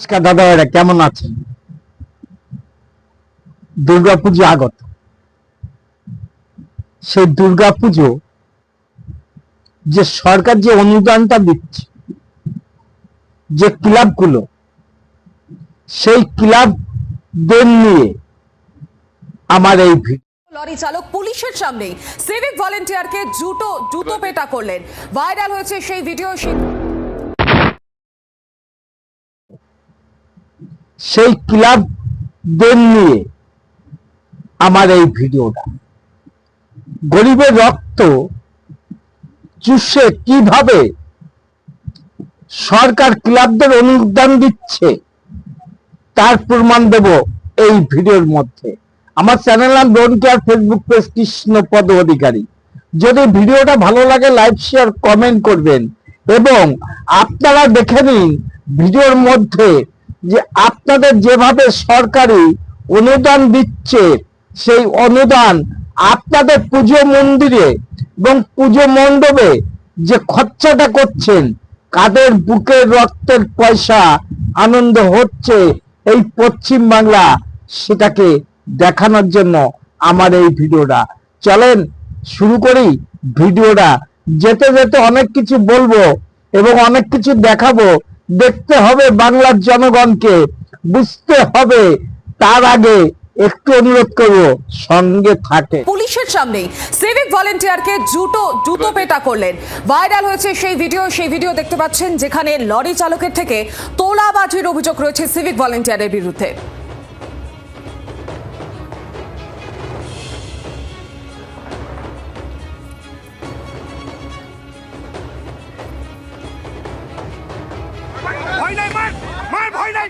নমস্কার দাদা ভাইরা, কেমন আছেন? দুর্গাপুজো আগত। সেই দুর্গাপুজো যে সরকার যে অনুদানটা দিচ্ছে, যে ক্লাবগুলো, সেই ক্লাবদের নিয়ে আমার এই হয়েছে সেই ভিডিও সেই সেই ক্লাবদের নিয়ে আমার এই ভিডিওটা। গরিবের রক্ত চুষে কীভাবে সরকার ক্লাবদের অনুদান দিচ্ছে, তার প্রমাণ দেব এই ভিডিওর মধ্যে। আমার চ্যানেল নাম don't care, Facebook page Krishnapada Adhikari. যদি ভিডিওটা ভালো লাগে, লাইক, শেয়ার, কমেন্ট করবেন। এবং আপনারা দেখে নিন, ভিডিওর মধ্যে যে আপনাদের যেভাবে সরকারি অনুদান দিচ্ছে, সেই অনুদান আপনাদের পুজো মন্দিরে এবং পুজো মণ্ডপে যে খরচাটা করছেন, কাদের বুকের রক্তের পয়সা আনন্দ হচ্ছে এই পশ্চিম বাংলা সেটাকে দেখানোর জন্য আমার এই ভিডিওটা। চলেন শুরু করি ভিডিওটা। যেতে যেতে অনেক কিছু বলব এবং অনেক কিছু দেখাবো। দেখতে হবে বাংলার জনগণকে, বুঝতে হবে তার আগে একটু অনুরোধ করব, সঙ্গে থাকে। পুলিশের সামনেই সিভিক ভলেন্টিয়ারকে জুতো জুতো পেটা করলেন। ভাইরাল হয়েছে সেই ভিডিও সেই ভিডিও দেখতে পাচ্ছেন যেখানে লরি চালকের থেকে তোলাবাজির অভিযোগ রয়েছে সিভিক ভলেন্টিয়ারের বিরুদ্ধে। ভয় নাই মার মার ভয় নাই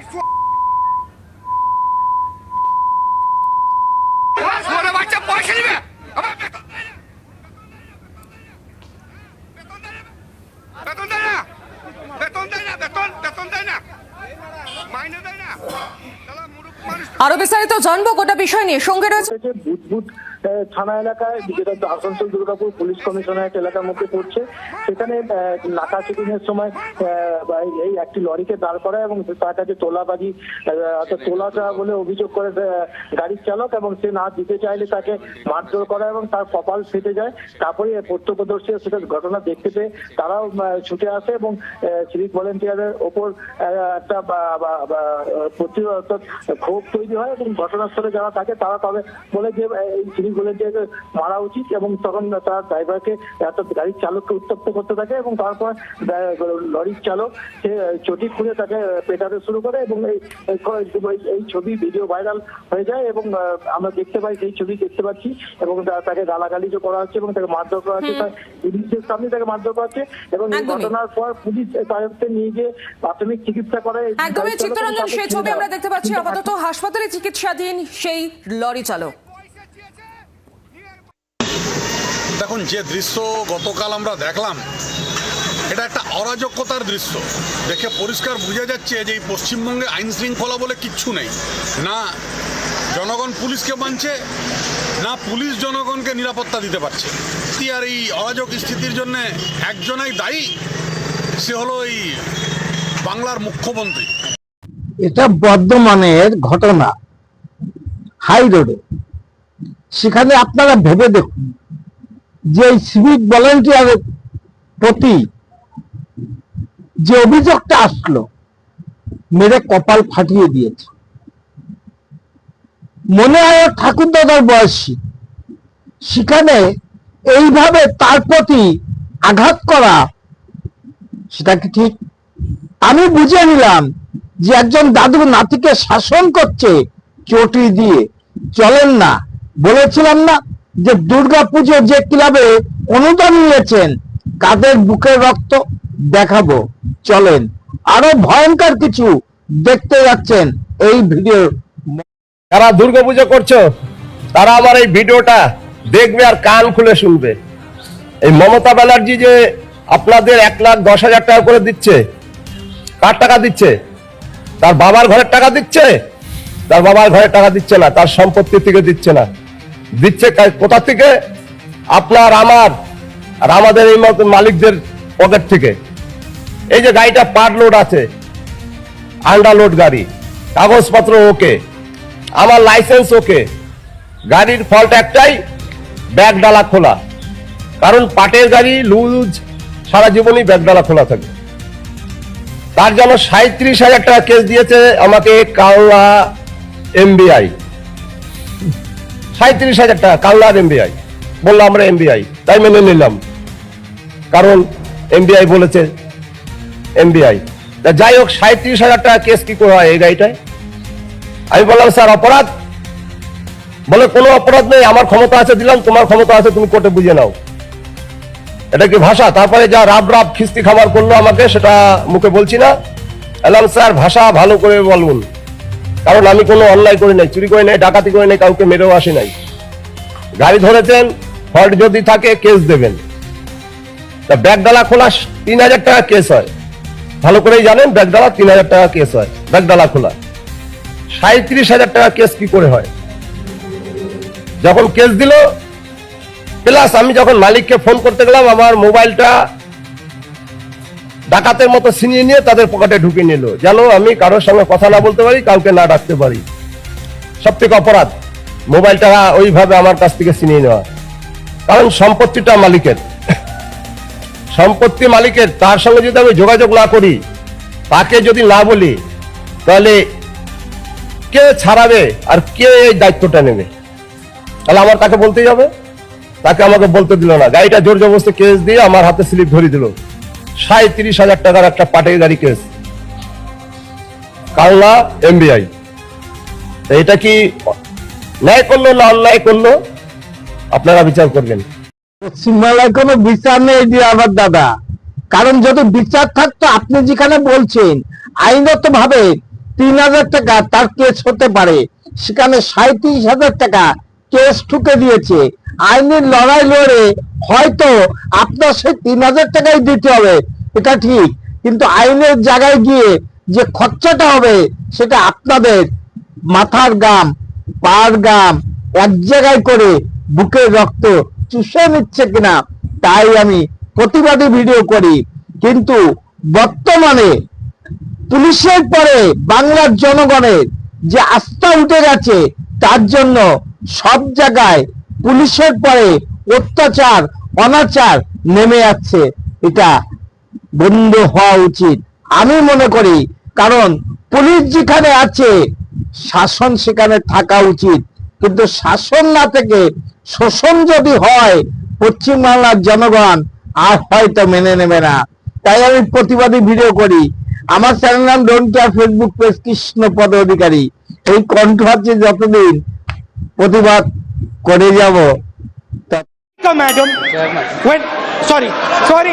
সোনা বাচ্চা পয়সা দিবে আমার বেতন দেয় না। বেতন দেয় না বেতন দেয় আরও বিস্তারিত জানব গোটা বিষয় নিয়ে। সঙ্গে রয়েছে বুধবুধ থানা এলাকায় যেটা আসানসোল দুর্গাপুর পুলিশ কমিশনারেট এলাকার মধ্যে পড়ছে সেখানে নাকা চেকিং এর সময় এই- একটি লরিকে দাঁড় করা এবং তার কাছে তোলাবাজি অর্থাৎ তোলাটা বলে অভিযোগ করে গাড়ির চালক এবং সে না দিতে চাইলে তাকে মারধর করা এবং তার কপাল ফেটে যায়। তারপরে প্রত্যক্ষদর্শী সেটা ঘটনা দেখতে পেয়ে তারাও ছুটে আসে এবং সিভিক ভলেন্টিয়ারের ওপর একটা প্রতি অর্থাৎ ক্ষোভ তৈরি হয় এবং ঘটনাস্থলে যারা থাকে তারা তবে বলে যে এই ভলেন্টিয়ারকে মারা উচিত এবং তখন তার ড্রাইভারকে গাড়ির চালককে উত্তপ্ত করতে থাকে এবং তারপর লরির চালক সে চটি খুলে তাকে পেটাতে শুরু করে এবং এই ছবি ভিডিও ভাইরাল হয়ে যায় এবং আমরা দেখতে পাই সেই ছবি দেখতে পাচ্ছি এবং তাকে গালাগালি যে করা হচ্ছে এবং তাকে মারধর করা হচ্ছে। তার পুলিশের সামনে তাকে মারধর করা হচ্ছে এবং এই ঘটনার পর পুলিশ তাকে নিয়ে গিয়ে প্রাথমিক চিকিৎসা করে। একদমই। চিত্তরঞ্জন সেই ছবি আমরা দেখতে পাচ্ছি আপাতত। হাসপাতালে চিকিৎসাধীন সেই লরি চালক। দেখুন, যে দৃশ্য গতকাল আমরা দেখলাম, এটা একটা অরাজকতার দৃশ্য। দেখে পরিষ্কার বোঝা যাচ্ছে যে এই পশ্চিমবঙ্গে আইন শৃঙ্খলা বলে কিচ্ছু নেই। না জনগণ পুলিশকে মানছে, না পুলিশ জনগণকে নিরাপত্তা দিতে পারছে। আর এই অরাজক স্থিতির জন্য একজনাই দায়ী? সে হলো এই বাংলার মুখ্যমন্ত্রী। এটা বর্ধমানের ঘটনা, হাই রোডে। সেখানে আপনারা ভেবে দেখুন, যে সিভিক ভলেন্টিয়ারের প্রতি যে অভিযোগটা আসলো, মেরে কপাল ফাটিয়ে দিয়েছে। মনে হয় ঠাকুর দাদার বয়সী। সেখানে এইভাবে তার প্রতি আঘাত করা, সেটা কি ঠিক? আমি বুঝে নিলাম যে একজন দাদু নাতিকে শাসন করছে চটি দিয়ে, চলেন না। বলেছিলাম না যে দুর্গা পুজো যে ক্লাবে অনুদান নিয়েছেন, কাদের বুকের রক্ত দেখাবো। চলেন। আরও ভয়ঙ্কর কিছু দেখতে যাচ্ছেন এই ভিডিও যারা দুর্গাপুজো করছ, তারা আমার এই ভিডিওটা দেখবে আর কান খুলে শুনবে। এই মমতা ব্যানার্জি যে আপনাদের এক লাখ দশ হাজার টাকা করে দিচ্ছে, কার টাকা দিচ্ছে? তার বাবার ঘরের টাকা দিচ্ছে? তার বাবার ঘরের টাকা দিচ্ছে না, তার সম্পত্তি থেকে দিচ্ছে না। দিচ্ছে কোথা থেকে? আপনার, আমার, আর আমাদের এই মালিকদের পকেট থেকে। এই যে গাড়িটা পার লোড আছে আন্ডারলোড গাড়ি, কাগজপত্র ওকে, আমার লাইসেন্স ওকে, গাড়ির ফল্ট একটাই ব্যাগ ডালা খোলা। কারণ পাটের গাড়ি, লুজ, সারা জীবনই ব্যাগ ডালা খোলা থাকে। তার জন্য সাঁত্রিশ হাজার টাকা কেস দিয়েছে আমাকে কালনা এমবিআই। সাঁত্রিশ হাজার টাকা কালনার এমবিআই। বললাম আমরা এমবিআই, তাই মেনে নিলাম। কারণ এমবিআই বলেছে, এমবিআই। তা যাই হোক সাঁত্রিশ হাজার টাকা কেস কি করে হয় এই গাড়িটায়? আমি বললাম, স্যার, অপরাধ? বলে, কোনো অপরাধ নেই, আমার ক্ষমতা আছে, দিলাম। তোমার ক্ষমতা আছে, তুমি কোর্টে বুঝে নাও। এটা কি ভাষা? তারপরে যা রাব রাব খিস্তি খাবার করল আমাকে, সেটা মুখে বলছি না। এলাম স্যার, ভাষা ভালো করে বলুন। কারণ আমি কোনো অন্যায় করি নাই, চুরি করি নাই, ডাকাতি করি নাই, কাউকে মেরেও আসি নাই। গাড়ি ধরেছেন, ফল্ট যদি থাকে, কেস দেবেন। তা ব্যাগডালা খোলা তিন হাজার টাকা কেস হয়। ভালো করেই জানেন, ব্যাগডালা তিন হাজার টাকা কেস হয়, ব্যাগডালা খোলা। সাঁত্রিশ হাজার টাকা কেস কি করে হয়? যখন কেস দিল প্লাস আমি যখন মালিককে ফোন করতে গেলাম, আমার মোবাইলটা ডাকাতের মতো ছিনিয়ে নিয়ে তাদের পকেটে ঢুকিয়ে নিল। যেন আমি কারোর সঙ্গে কথা না বলতে পারি, কাউকে না ডাকতে পারি। সব থেকে অপরাধ মোবাইলটা ওইভাবে আমার কাছ থেকে ছিনিয়ে নেওয়া। কারণ সম্পত্তিটা মালিকের। সম্পত্তি মালিকের, তার সঙ্গে যদি আমি যোগাযোগ না করি, তাকে যদি না বলি, তাহলে কে ছাড়াবে আর কে এই দায়িত্বটা নেবে? তাহলে আমার তাকে বলতেই হবে? তাকে আমাকে বলতে দিল না। গাড়িটা জোর জবরদস্তি কেস দিয়ে আমার হাতে স্লিপ ধরিয়ে দিল। সাঁত্রিশ হাজার টাকার একটা পাটের গাড়ি কেস। কালনা এমবিআই এটা কি ন্যায় করল না অন্যায় করল? আপনারা বিচার করবেন। পশ্চিমবাংলায় কোনো বিচার নেই যে আমার দাদা। কারণ যদি বিচার থাকতো, আপনি যেখানে বলছেন আইনত ভাবে তিন হাজার টাকা তার কেস হতে পারে। সেখানে সাঁত্রিশ হাজার টাকা কেস ঠুকে দিয়েছে। আইনের লড়াই লড়ে হয়তো আপনার সেই তিন হাজার টাকাই দিতে হবে। এটা ঠিক। কিন্তু আইনের জায়গায় গিয়ে যে খরচাটা হবে, সেটা আপনাদের মাথার গাম পার গাম এক জায়গায় করে বুকের রক্ত চুষে নিচ্ছে কিনা, তাই আমি প্রতিবাদী ভিডিও করি। কিন্তু বর্তমানে পুলিশের পরে বাংলার জনগণের যে আস্থা উঠে গেছে, তার জন্য সব জায়গায় পুলিশের পরে অত্যাচার, অনাচার নেমে যাচ্ছে এটা বন্ধ হওয়া উচিত। আমি মনে করি, কারণ পুলিশ যেখানে আছে, শাসন সেখানে থাকা উচিত। কিন্তু শাসন না থেকে শোষণ যদি হয় পশ্চিমবাংলার জনগণ আর হয়তো মেনে নেবে না। তাই আমি প্রতিবাদী ভিডিও করি। আমার চ্যানেল নাম ডোন্ট ফেসবুক পেজ কৃষ্ণ পদ অধিকারী। এই কণ্ঠ আছে যতদিন প্রতিবাদ করে যাব। Madam sorry sorry